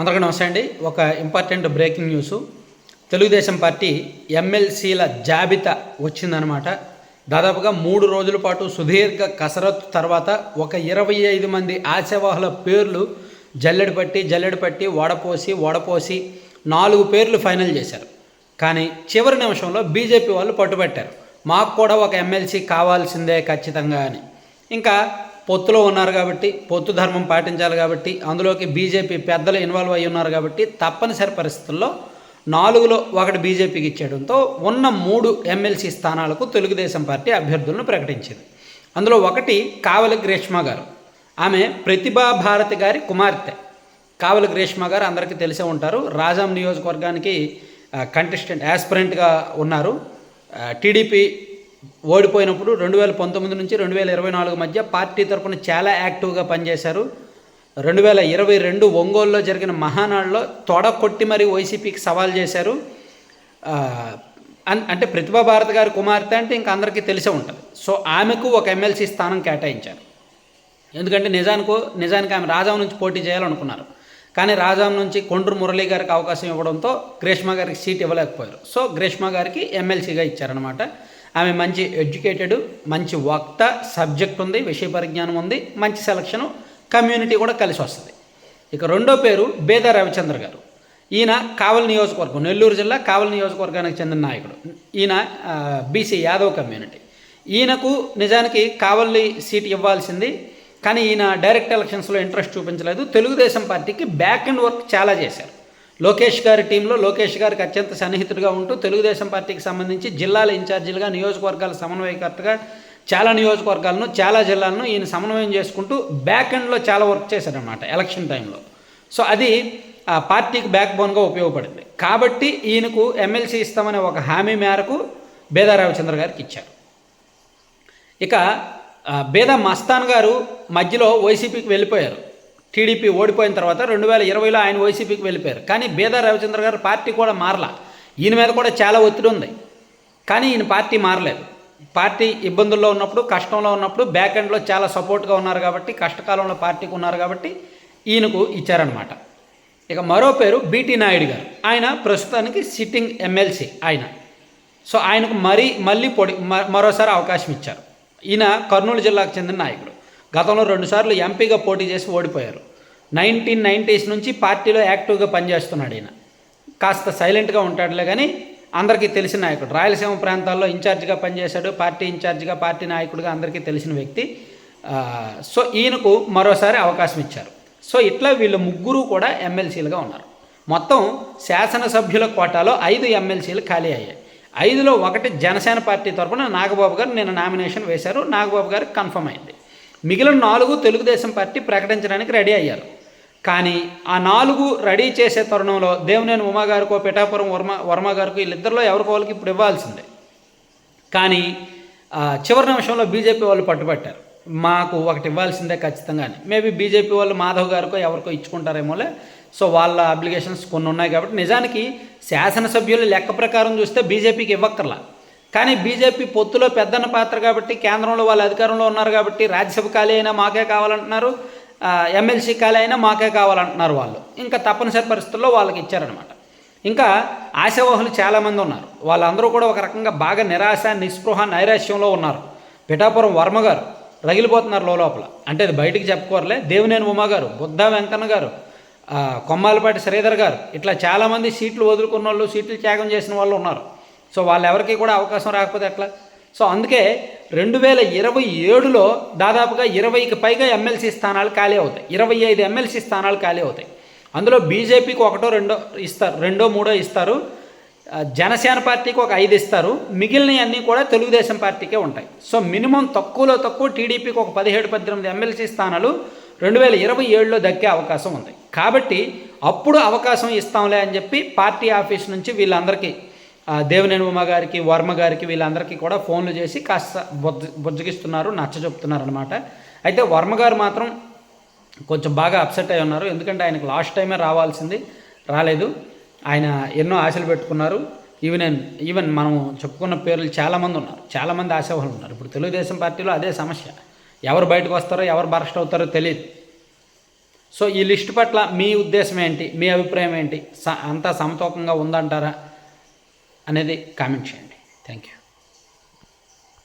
అందరికీ నమస్తే అండి. ఒక important breaking news Telugu Desam party ఎమ్మెల్సీల జాబితా వచ్చిందనమాట దాదాపుగా మూడు రోజుల పాటు సుదీర్ఘ కసరత్తు తర్వాత ఒక ఇరవై ఐదు మంది ఆశావాహుల పేర్లు జల్లెడు పట్టి జల్లెడు పట్టి వడపోసి వడపోసి నాలుగు పేర్లు ఫైనల్ చేశారు. కానీ చివరి నిమిషంలో బీజేపీ వాళ్ళు పట్టుబట్టారు. మాకు కూడా ఒక ఎమ్మెల్సీ కావాల్సిందే ఖచ్చితంగా అని. ఇంకా పొత్తులో ఉన్నారు కాబట్టి పొత్తు ధర్మం పాటించాలి కాబట్టి అందులోకి బీజేపీ పెద్దలు ఇన్వాల్వ్ అయి ఉన్నారు కాబట్టి తప్పనిసరి పరిస్థితుల్లో నాలుగులో ఒకటి బీజేపీకి ఇచ్చేయడంతో ఉన్న మూడు ఎమ్మెల్సీ స్థానాలకు తెలుగుదేశం పార్టీ అభ్యర్థులను ప్రకటించింది. అందులో ఒకటి కావలి గ్రేష్మ గారు. ఆమె ప్రతిభా భారతి గారి కుమార్తె. కావలి గ్రేష్మ గారు అందరికీ తెలిసే ఉంటారు. రాజాం నియోజకవర్గానికి కంటెస్టెంట్ యాస్పిరెంట్గా ఉన్నారు. టీడీపీ ఓడిపోయినప్పుడు రెండు వేల పంతొమ్మిది నుంచి రెండు వేల ఇరవై నాలుగు మధ్య పార్టీ తరపున చాలా యాక్టివ్గా పనిచేశారు. రెండు వేల ఇరవై రెండు ఒంగోలులో జరిగిన మహానాడులో తొడ కొట్టి మరీ వైసీపీకి సవాల్ చేశారు. అన్- అంటే ప్రతిభా భారతి గారి కుమార్తె అంటే ఇంకా అందరికీ తెలిసే ఉంటుంది. సో ఆమెకు ఒక ఎమ్మెల్సీ స్థానం కేటాయించారు. ఎందుకంటే నిజానికి నిజానికి ఆమె రాజాం నుంచి పోటీ చేయాలనుకున్నారు. కానీ రాజాం నుంచి కొండ్రు మురళీ గారికి అవకాశం ఇవ్వడంతో గ్రేష్మ గారికి సీట్ ఇవ్వలేకపోయారు. సో గ్రేష్మ గారికి ఎమ్మెల్సీగా ఇచ్చారనమాట ఆమె మంచి ఎడ్యుకేటెడ్ మంచి వక్త సబ్జెక్ట్ ఉంది విషయ పరిజ్ఞానం ఉంది మంచి సెలక్షను కమ్యూనిటీ కూడా కలిసి వస్తుంది. ఇక రెండో పేరు బేద రవిచంద్ర గారు. ఈయన కావలి నియోజకవర్గం నెల్లూరు జిల్లా కావలి నియోజకవర్గానికి చెందిన నాయకుడు. ఈయన బీసీ యాదవ్ కమ్యూనిటీ ఈయనకు నిజానికి కావలి సీట్ ఇవ్వాల్సింది కానీ ఈయన డైరెక్ట్ ఎలక్షన్స్లో ఇంట్రెస్ట్ చూపించలేదు. తెలుగుదేశం పార్టీకి బ్యాక్ అండ్ వర్క్ చాలా చేశారు. లోకేష్ గారి టీంలో లోకేష్ గారికి అత్యంత సన్నిహితుడిగా ఉంటూ తెలుగుదేశం పార్టీకి సంబంధించి జిల్లాల ఇన్ఛార్జీలుగా నియోజకవర్గాల సమన్వయకర్తగా చాలా నియోజకవర్గాలను చాలా జిల్లాలను ఈయన సమన్వయం చేసుకుంటూ బ్యాక్ ఎండ్లో చాలా వర్క్ చేశారనమాట ఎలక్షన్ టైంలో సో అది ఆ పార్టీకి బ్యాక్ బోన్గా ఉపయోగపడింది. కాబట్టి ఈయనకు ఎమ్మెల్సీ ఇస్తామనే ఒక హామీ మేరకు బేదా రవిచంద్ర గారికి ఇచ్చారు. ఇక బేదా మస్తాన్ గారు మధ్యలో వైసీపీకి వెళ్ళిపోయారు. టీడీపీ ఓడిపోయిన తర్వాత రెండు వేల ఇరవైలో ఆయన వైసీపీకి వెళ్ళిపోయారు. కానీ బేదా రవిచంద్ర గారు పార్టీ కూడా మారలా. ఈయన మీద కూడా చాలా ఒత్తిడి ఉంది. కానీ ఈయన పార్టీ మారలేదు. పార్టీ ఇబ్బందుల్లో ఉన్నప్పుడు కష్టంలో ఉన్నప్పుడు బ్యాక్ ఎండ్లో చాలా సపోర్ట్గా ఉన్నారు కాబట్టి కష్టకాలంలో పార్టీకి ఉన్నారు కాబట్టి ఈయనకు ఇచ్చారనమాట ఇక మరో పేరు బీటీ నాయుడు గారు. ఆయన ప్రస్తుతానికి సిట్టింగ్ ఎమ్మెల్సీ ఆయన. సో ఆయనకు మరీ మళ్ళీ పొడి మ- మరోసారి అవకాశం ఇచ్చారు. ఈయన కర్నూలు జిల్లాకు చెందిన నాయకుడు. గతంలో రెండుసార్లు ఎంపీగా పోటీ చేసి ఓడిపోయారు. నైన్టీన్ నైంటీస్ నుంచి పార్టీలో యాక్టివ్గా పనిచేస్తున్నాడు ఈయన. కాస్త సైలెంట్గా ఉంటాడులే కానీ అందరికీ తెలిసిన నాయకుడు. రాయలసీమ ప్రాంతాల్లో ఇన్ఛార్జిగా పనిచేశాడు పార్టీ ఇన్ఛార్జిగా పార్టీ నాయకుడిగా అందరికీ తెలిసిన వ్యక్తి. సో ఈయనకు మరోసారి అవకాశం ఇచ్చారు. సో ఇట్లా వీళ్ళు ముగ్గురు కూడా ఎమ్మెల్సీలుగా ఉన్నారు. మొత్తం శాసనసభ్యుల కోటాలో ఐదు ఎమ్మెల్సీలు ఖాళీ అయ్యాయి. ఐదులో ఒకటి జనసేన పార్టీ తరఫున నాగబాబు గారు నిన్న నామినేషన్ వేశారు. నాగబాబు గారికి కన్ఫర్మ్ అయింది. మిగిలిన నాలుగు తెలుగుదేశం పార్టీ ప్రకటించడానికి రెడీ అయ్యారు. కానీ ఆ నాలుగు రెడీ చేసే తరుణంలో దేవినేని ఉమా గారికో పిఠాపురం వర్మ వర్మ గారికి వీళ్ళిద్దరిలో ఎవరికో వాళ్ళకి ఇప్పుడు ఇవ్వాల్సిందే. కానీ చివరి నిమిషంలో బీజేపీ వాళ్ళు పట్టుబట్టారు. మాకు ఒకటి ఇవ్వాల్సిందే ఖచ్చితంగానే. మేబీ బీజేపీ వాళ్ళు మాధవ్ గారికో ఎవరికో ఇచ్చుకుంటారేమోలే. సో వాళ్ళ అప్లికేషన్స్ కొన్ని ఉన్నాయి కాబట్టి నిజానికి శాసనసభ్యులు లెక్క ప్రకారం చూస్తే బీజేపీకి ఇవ్వక్కర్లా. కానీ బీజేపీ పొత్తులో పెద్దన్న పాత్ర కాబట్టి కేంద్రంలో వాళ్ళు అధికారంలో ఉన్నారు కాబట్టి రాజ్యసభ ఖాళీ అయినా మాకే కావాలంటున్నారు. ఎమ్మెల్సీ ఖాళీ అయినా మాకే కావాలంటున్నారు వాళ్ళు. ఇంకా తప్పనిసరి పరిస్థితుల్లో వాళ్ళకి ఇచ్చారనమాట ఇంకా ఆశావాహులు చాలామంది ఉన్నారు. వాళ్ళందరూ కూడా ఒక రకంగా బాగా నిరాశ నిస్పృహ నైరాశ్యంలో ఉన్నారు. పిఠాపురం వర్మ గారు రగిలిపోతున్నారు లోపల. అంటే అది బయటికి చెప్పుకోరలే. దేవినేని ఉమా గారు బుద్ధ వెంకన్న గారు కొమ్మాలపాటి శ్రీధర్ గారు ఇట్లా చాలామంది సీట్లు వదులుకున్న వాళ్ళు సీట్లు త్యాగం చేసిన వాళ్ళు ఉన్నారు. సో వాళ్ళు ఎవరికి కూడా అవకాశం రాకపోతే ఎట్లా? సో అందుకే రెండు వేల ఇరవై ఏడులో దాదాపుగా ఇరవైకి పైగా ఎమ్మెల్సీ స్థానాలు ఖాళీ అవుతాయి. ఇరవై ఐదు ఎమ్మెల్సీ స్థానాలు ఖాళీ అవుతాయి. అందులో బీజేపీకి ఒకటో రెండో ఇస్తారు రెండో మూడో ఇస్తారు. జనసేన పార్టీకి ఒక ఐదు ఇస్తారు. మిగిలినవి అన్నీ కూడా తెలుగుదేశం పార్టీకే ఉంటాయి. సో మినిమం తక్కువలో తక్కువ టీడీపీకి ఒక పదిహేడు పద్దెనిమిది ఎమ్మెల్సీ స్థానాలు రెండు వేల ఇరవై ఏడులో దక్కే అవకాశం ఉంది. కాబట్టి అప్పుడు అవకాశం ఇస్తాంలే అని చెప్పి పార్టీ ఆఫీస్ నుంచి వీళ్ళందరికీ ఆ, దేవినేని గారికి వర్మ గారికి వీళ్ళందరికీ కూడా ఫోన్లు చేసి కాస్త బొజ్జ బుజ్జగిస్తున్నారు నచ్చ చెప్తున్నారు అనమాట అయితే వర్మ గారు మాత్రం కొంచెం బాగా అప్సెట్ అయి ఉన్నారు. ఎందుకంటే ఆయనకు లాస్ట్ టైమే రావాల్సింది రాలేదు. ఆయన ఎన్నో ఆశలు పెట్టుకున్నారు. ఈవెన్ ఈవెన్ మనం చెప్పుకున్న పేర్లు చాలామంది ఉన్నారు. చాలామంది ఆశావాహులు ఉన్నారు. ఇప్పుడు తెలుగుదేశం పార్టీలో అదే సమస్య. ఎవరు బయటకు వస్తారో ఎవరు బరస్ట్ అవుతారో తెలియదు. సో ఈ లిస్ట్ పట్ల మీ ఉద్దేశం ఏంటి? మీ అభిప్రాయం ఏంటి? స అంతా సమతూకంగా ఉందంటారా? అనేది కామెంట్ చేయండి. Thank you